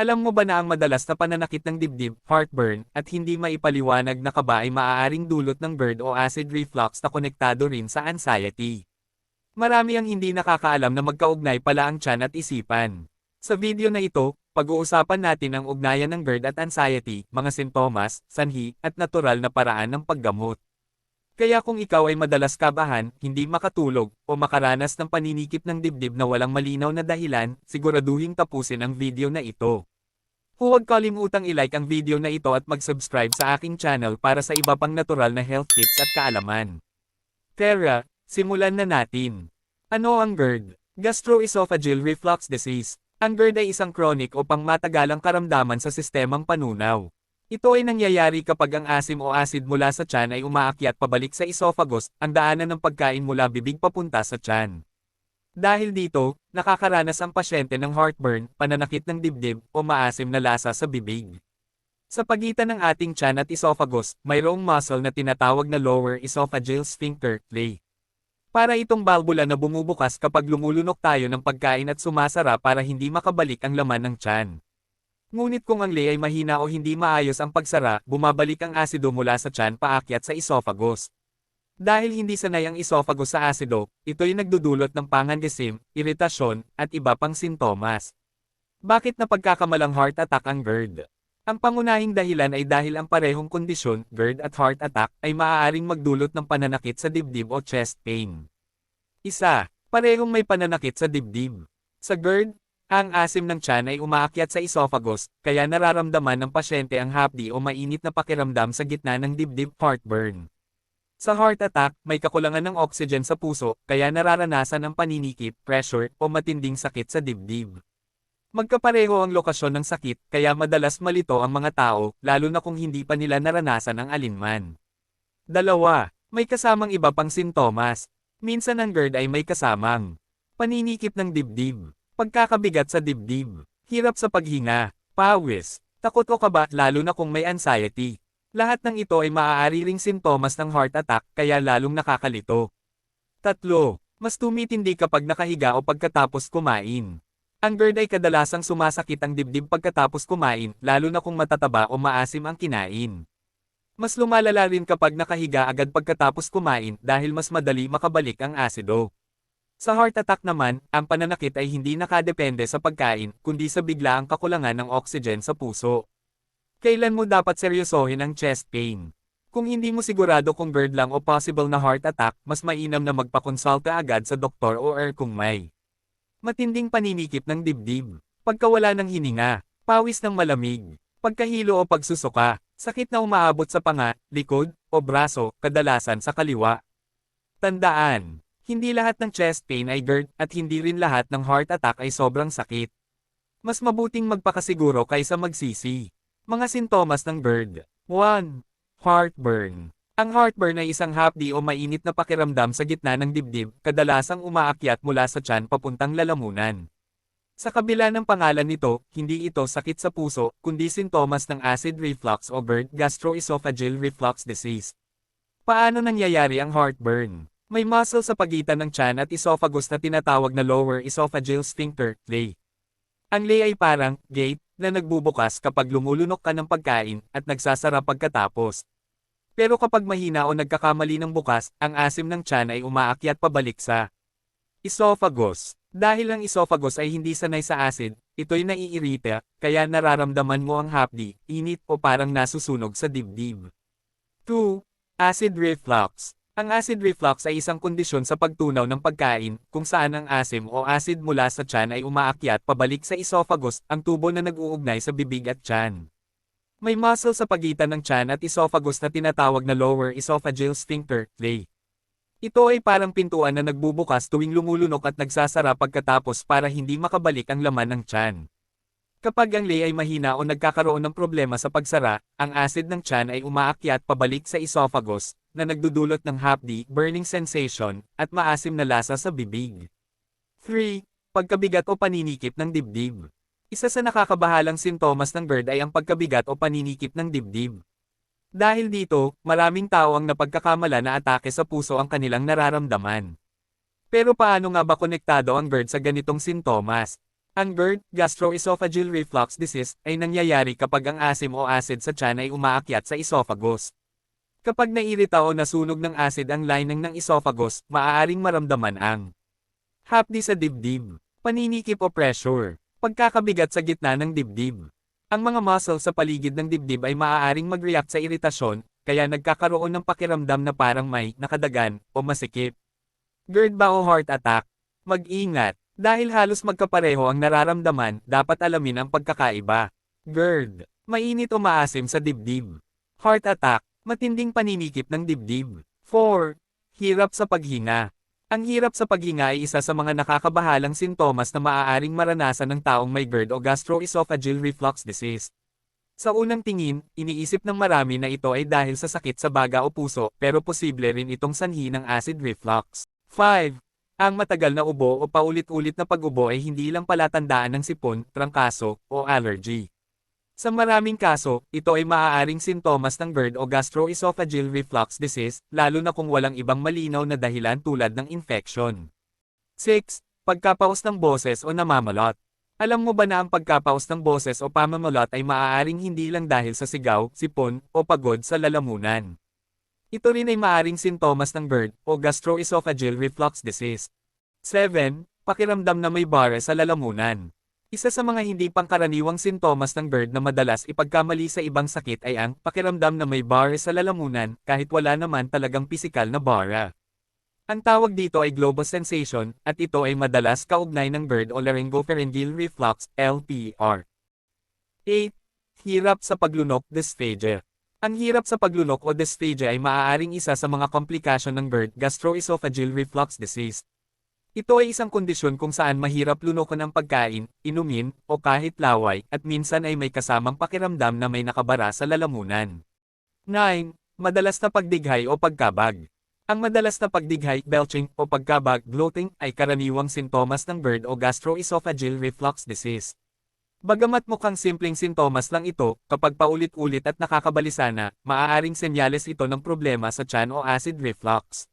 Alam mo ba na ang madalas na pananakit ng dibdib, heartburn, at hindi maipaliwanag na kaba ay maaaring dulot ng GERD o acid reflux na konektado rin sa anxiety? Marami ang hindi nakakaalam na magkaugnay pala ang tiyan at isipan. Sa video na ito, pag-uusapan natin ang ugnayan ng GERD at anxiety, mga sintomas, sanhi, at natural na paraan ng paggamot. Kaya kung ikaw ay madalas kabahan, hindi makatulog, o makaranas ng paninikip ng dibdib na walang malinaw na dahilan, siguraduhin tapusin ang video na ito. Huwag kalimutang i-like ang video na ito at mag-subscribe sa aking channel para sa iba pang natural na health tips at kaalaman. Tara, simulan na natin. Ano ang GERD? Gastroesophageal reflux disease. Ang GERD ay isang chronic o pangmatagalang karamdaman sa sistemang panunaw. Ito ay nangyayari kapag ang asim o acid mula sa tiyan ay umaakyat pabalik sa esophagus, ang daanan ng pagkain mula bibig papunta sa tiyan. Dahil dito, nakakaranas ang pasyente ng heartburn, pananakit ng dibdib, o maasim na lasa sa bibig. Sa pagitan ng ating tiyan at esophagus, mayroong muscle na tinatawag na lower esophageal sphincter, LEA. Para itong balbula na bumubukas kapag lumulunok tayo ng pagkain at sumasara para hindi makabalik ang laman ng tiyan. Ngunit kung ang LEA ay mahina o hindi maayos ang pagsara, bumabalik ang asido mula sa tiyan paakyat sa esophagus. Dahil hindi sanay ang esophagus sa asido, ito'y nagdudulot ng pangangisim, iritasyon, at iba pang sintomas. Bakit na pagkakamalang heart attack ang GERD? Ang pangunahing dahilan ay dahil ang parehong kondisyon, GERD at heart attack, ay maaaring magdulot ng pananakit sa dibdib o chest pain. Isa, parehong may pananakit sa dibdib. Sa GERD, ang asim ng tiyan ay umaakyat sa esophagus, kaya nararamdaman ng pasyente ang hapdi o mainit na pakiramdam sa gitna ng dibdib heartburn. Sa heart attack, may kakulangan ng oxygen sa puso, kaya nararanasan ang paninikip, pressure, o matinding sakit sa dibdib. Magkapareho ang lokasyon ng sakit, kaya madalas malito ang mga tao, lalo na kung hindi pa nila naranasan ang alinman. Dalawa, may kasamang iba pang sintomas. Minsan ang GERD ay may kasamang paninikip ng dibdib, pagkakabigat sa dibdib, hirap sa paghinga, pawis, takot o kaba lalo na kung may anxiety. Lahat ng ito ay maaari ring sintomas ng heart attack kaya lalong nakakalito. Tatlo, mas tumitindi kapag nakahiga o pagkatapos kumain. Ang GERD ay kadalasang sumasakit ang dibdib pagkatapos kumain, lalo na kung matataba o maasim ang kinain. Mas lumalala rin kapag nakahiga agad pagkatapos kumain dahil mas madali makabalik ang asido. Sa heart attack naman, ang pananakit ay hindi nakadepende sa pagkain, kundi sa biglaang kakulangan ng oxygen sa puso. Kailan mo dapat seryosohin ang chest pain? Kung hindi mo sigurado kung GERD lang o possible na heart attack, mas mainam na magpakonsulta agad sa doktor o er kung may matinding paninikip ng dibdib, pagkawala ng hininga, pawis ng malamig, pagkahilo o pagsusuka, sakit na umaabot sa panga, likod, o braso, kadalasan sa kaliwa. Tandaan, hindi lahat ng chest pain ay GERD at hindi rin lahat ng heart attack ay sobrang sakit. Mas mabuting magpakasiguro kaysa magsisi. Mga sintomas ng GERD. 1. Heartburn. Ang heartburn ay isang hapdi o mainit na pakiramdam sa gitna ng dibdib, kadalasang umaakyat mula sa tiyan papuntang lalamunan. Sa kabila ng pangalan nito, hindi ito sakit sa puso, kundi sintomas ng acid reflux o GERD gastroesophageal reflux disease. Paano nangyayari ang heartburn? May muscle sa pagitan ng tiyan at esophagus na tinatawag na lower esophageal sphincter, LEA. Ang LEA ay parang gate na nagbubukas kapag lumulunok ka ng pagkain at nagsasara pagkatapos. Pero kapag mahina o nagkakamali ng bukas, ang asim ng tiyan ay umaakyat pabalik sa esophagus. Dahil ang esophagus ay hindi sanay sa acid, ito'y naiirita, kaya nararamdaman mo ang hapdi, init o parang nasusunog sa dibdib. 2. Acid reflux. Ang acid reflux ay isang kondisyon sa pagtunaw ng pagkain, kung saan ang asim o acid mula sa tiyan ay umaakyat pabalik sa esophagus, ang tubo na nag-uugnay sa bibig at tiyan. May muscle sa pagitan ng tiyan at esophagus na tinatawag na lower esophageal sphincter, LEA. Ito ay parang pintuan na nagbubukas tuwing lumulunok at nagsasara pagkatapos para hindi makabalik ang laman ng tiyan. Kapag ang LEA ay mahina o nagkakaroon ng problema sa pagsara, ang acid ng tiyan ay umaakyat pabalik sa esophagus, na nagdudulot ng hapdi, burning sensation, at maasim na lasa sa bibig. 3. Pagkabigat o paninikip ng dibdib. Isa sa nakakabahalang sintomas ng GERD ay ang pagkabigat o paninikip ng dibdib. Dahil dito, maraming tao ang napagkakamala na atake sa puso ang kanilang nararamdaman. Pero paano nga ba konektado ang GERD sa ganitong sintomas? Ang GERD, gastroesophageal reflux disease, ay nangyayari kapag ang asim o acid sa tiyan ay umaakyat sa esophagus. Kapag nairita o nasunog ng acid ang lining ng esophagus, maaaring maramdaman ang hapdi sa dibdib, paninikip o pressure, pagkakabigat sa gitna ng dibdib. Ang mga muscle sa paligid ng dibdib ay maaaring mag-react sa iritasyon, kaya nagkakaroon ng pakiramdam na parang may nakadagan o masikip. GERD ba o heart attack? Mag-ingat, dahil halos magkapareho ang nararamdaman, dapat alamin ang pagkakaiba. GERD, mainit o maasim sa dibdib. Heart attack, matinding paninikip ng dibdib. 4. Hirap sa paghinga. Ang hirap sa paghinga ay isa sa mga nakakabahalang sintomas na maaaring maranasan ng taong may GERD o gastroesophageal reflux disease. Sa unang tingin, iniisip ng marami na ito ay dahil sa sakit sa baga o puso, pero posible rin itong sanhi ng acid reflux. 5. Ang matagal na ubo o paulit-ulit na pag-ubo ay hindi lang palatandaan ng sipon, trangkaso, o allergy. Sa maraming kaso, ito ay maaaring sintomas ng GERD o gastroesophageal reflux disease, lalo na kung walang ibang malinaw na dahilan tulad ng infection. 6. Pagkapaos ng boses o namamalot. Alam mo ba na ang pagkapaos ng boses o pamamalot ay maaaring hindi lang dahil sa sigaw, sipon, o pagod sa lalamunan. Ito rin ay maaaring sintomas ng GERD o gastroesophageal reflux disease. 7. Pakiramdam na may bara sa lalamunan. Isa sa mga hindi pangkaraniwang sintomas ng GERD na madalas ipagkamali sa ibang sakit ay ang pakiramdam na may bara sa lalamunan kahit wala naman talagang pisikal na bara. Ang tawag dito ay global sensation, at ito ay madalas kaugnay ng GERD o laryngopharyngeal reflux, LPR. 8. Hirap sa paglunok, dysphagia. Ang hirap sa paglunok o dysphagia ay maaaring isa sa mga komplikasyon ng GERD, gastroesophageal reflux disease. Ito ay isang kondisyon kung saan mahirap lunukin ang pagkain, inumin, o kahit laway, at minsan ay may kasamang pakiramdam na may nakabara sa lalamunan. 9. Madalas na pagdighay o pagkabag. Ang madalas na pagdighay, belching, o pagkabag, bloating, ay karaniwang sintomas ng GERD o gastroesophageal reflux disease. Bagamat mukhang simpleng sintomas lang ito, kapag paulit-ulit at nakakabalisa na, maaaring senyales ito ng problema sa tiyan o acid reflux.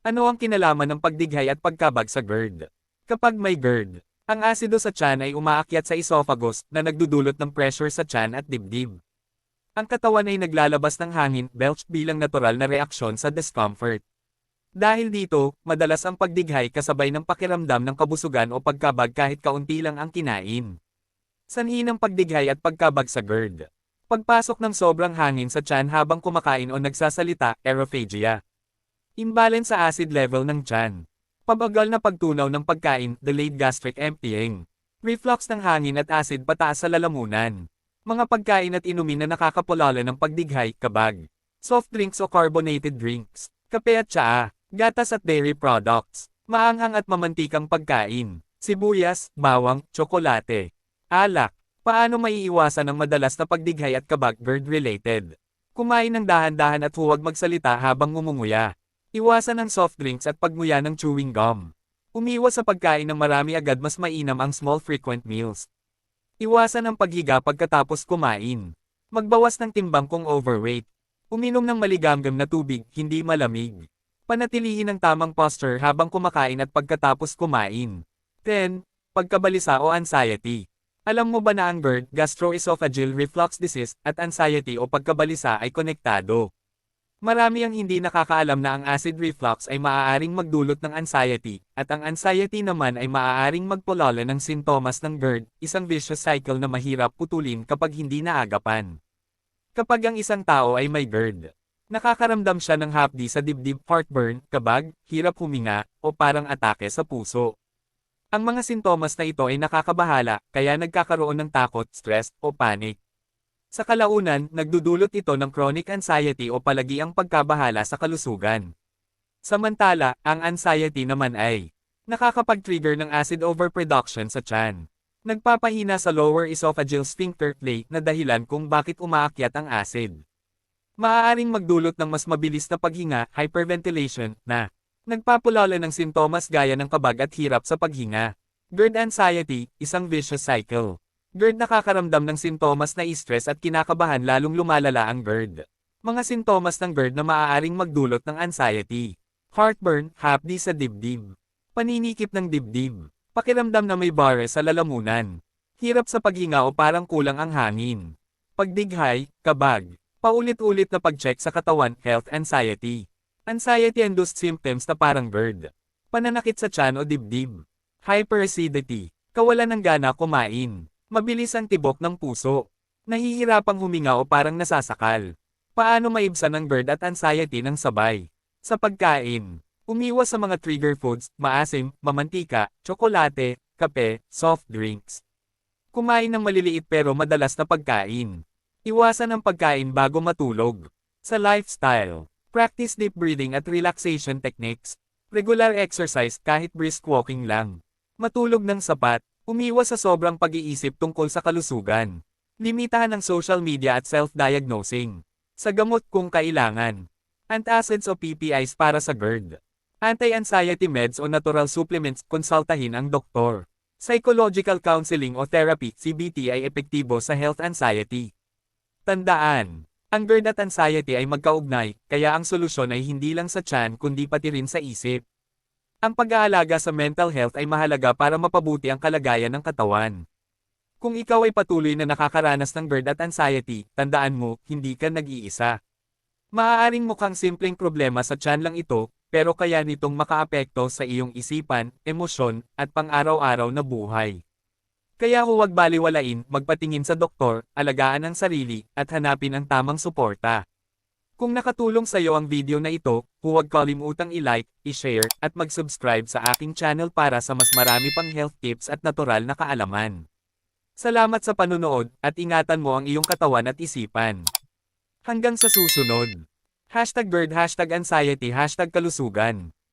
Ano ang kinalaman ng pagdighay at pagkabag sa GERD? Kapag may GERD, ang asido sa tiyan ay umaakyat sa esophagus na nagdudulot ng pressure sa tiyan at dibdib. Ang katawan ay naglalabas ng hangin, belch bilang natural na reaksyon sa discomfort. Dahil dito, madalas ang pagdighay kasabay ng pakiramdam ng kabusugan o pagkabag kahit kaunti lang ang kinain. Sanhi ng pagdighay at pagkabag sa GERD. Pagpasok ng sobrang hangin sa tiyan habang kumakain o nagsasalita, aerophagia. Imbalance sa acid level ng tiyan. Pabagal na pagtunaw ng pagkain, delayed gastric emptying. Reflux ng hangin at acid pataas sa lalamunan. Mga pagkain at inumin na nakakapulala ng pagdighay, kabag. Soft drinks o carbonated drinks. Kape at tsaa. Gatas at dairy products. Maanghang at mamantikang pagkain. Sibuyas, bawang, tsokolate. Alak. Paano maiiwasan ang madalas na pagdighay at kabag GERD-related? Kumain ng dahan-dahan at huwag magsalita habang ngumunguya. Iwasan ang soft drinks at pagmuya ng chewing gum. Umiwas sa pagkain ng marami agad mas mainam ang small frequent meals. Iwasan ang paghiga pagkatapos kumain. Magbawas ng timbang kung overweight. Uminom ng maligamgam na tubig, hindi malamig. Panatilihin ang tamang posture habang kumakain at pagkatapos kumain. 10. Pagkabalisa o anxiety. Alam mo ba na ang GERD, gastroesophageal reflux disease, at anxiety o pagkabalisa ay konektado? Marami ang hindi nakakaalam na ang acid reflux ay maaaring magdulot ng anxiety, at ang anxiety naman ay maaaring magpulala ng sintomas ng GERD, isang vicious cycle na mahirap putulin kapag hindi naagapan. Kapag ang isang tao ay may GERD, nakakaramdam siya ng hapdi sa dibdib, heartburn, kabag, hirap huminga, o parang atake sa puso. Ang mga sintomas na ito ay nakakabahala, kaya nagkakaroon ng takot, stress, o panic. Sa kalaunan, nagdudulot ito ng chronic anxiety o palagiang pagkabahala sa kalusugan. Samantala, ang anxiety naman ay nakakapag-trigger ng acid overproduction sa tiyan. Nagpapahina sa lower esophageal sphincter plate na dahilan kung bakit umaakyat ang acid. Maaaring magdulot ng mas mabilis na paghinga, hyperventilation, na nagpapulala ng sintomas gaya ng kabag at hirap sa paghinga. GERD anxiety, isang vicious cycle. GERD nakakaramdam ng sintomas na stress at kinakabahan lalong lumalala ang GERD. Mga sintomas ng GERD na maaaring magdulot ng anxiety. Heartburn, hapdi sa dibdib. Paninikip ng dibdib. Pakiramdam na may bare sa lalamunan. Hirap sa paghinga o parang kulang ang hangin. Pagdighay, kabag. Paulit-ulit na pag-check sa katawan, health anxiety. Anxiety-induced symptoms na parang GERD. Pananakit sa tiyan o dibdib. Hyperacidity. Kawalan ng gana kumain. Mabilis ang tibok ng puso. Nahihirapang huminga o parang nasasakal. Paano maibsan ang GERD at anxiety ng sabay? Sa pagkain. Umiwas sa mga trigger foods, maasim, mamantika, tsokolate, kape, soft drinks. Kumain ng maliliit pero madalas na pagkain. Iwasan ang pagkain bago matulog. Sa lifestyle, practice deep breathing at relaxation techniques. Regular exercise kahit brisk walking lang. Matulog ng sapat, umiwas sa sobrang pag-iisip tungkol sa kalusugan. Limitahan ang social media at self-diagnosing. Sa gamot kung kailangan. Antacids o PPIs para sa GERD. Anti-anxiety meds o natural supplements, konsultahin ang doktor. Psychological counseling o therapy, CBT ay epektibo sa health anxiety. Tandaan, ang GERD at anxiety ay magkaugnay, kaya ang solusyon ay hindi lang sa tiyan kundi pati rin sa isip. Ang pag-aalaga sa mental health ay mahalaga para mapabuti ang kalagayan ng katawan. Kung ikaw ay patuloy na nakakaranas ng GERD at anxiety, tandaan mo, hindi ka nag-iisa. Maaaring mukhang simpleng problema sa tiyan lang ito, pero kaya nitong makaapekto sa iyong isipan, emosyon, at pang-araw-araw na buhay. Kaya huwag baliwalain, magpatingin sa doktor, alagaan ang sarili, at hanapin ang tamang suporta. Kung nakatulong sa iyo ang video na ito, huwag kalimutang i-like, i-share, at mag-subscribe sa aking channel para sa mas marami pang health tips at natural na kaalaman. Salamat sa panunood, at ingatan mo ang iyong katawan at isipan. Hanggang sa susunod. Hashtag bird, hashtag anxiety, hashtag kalusugan.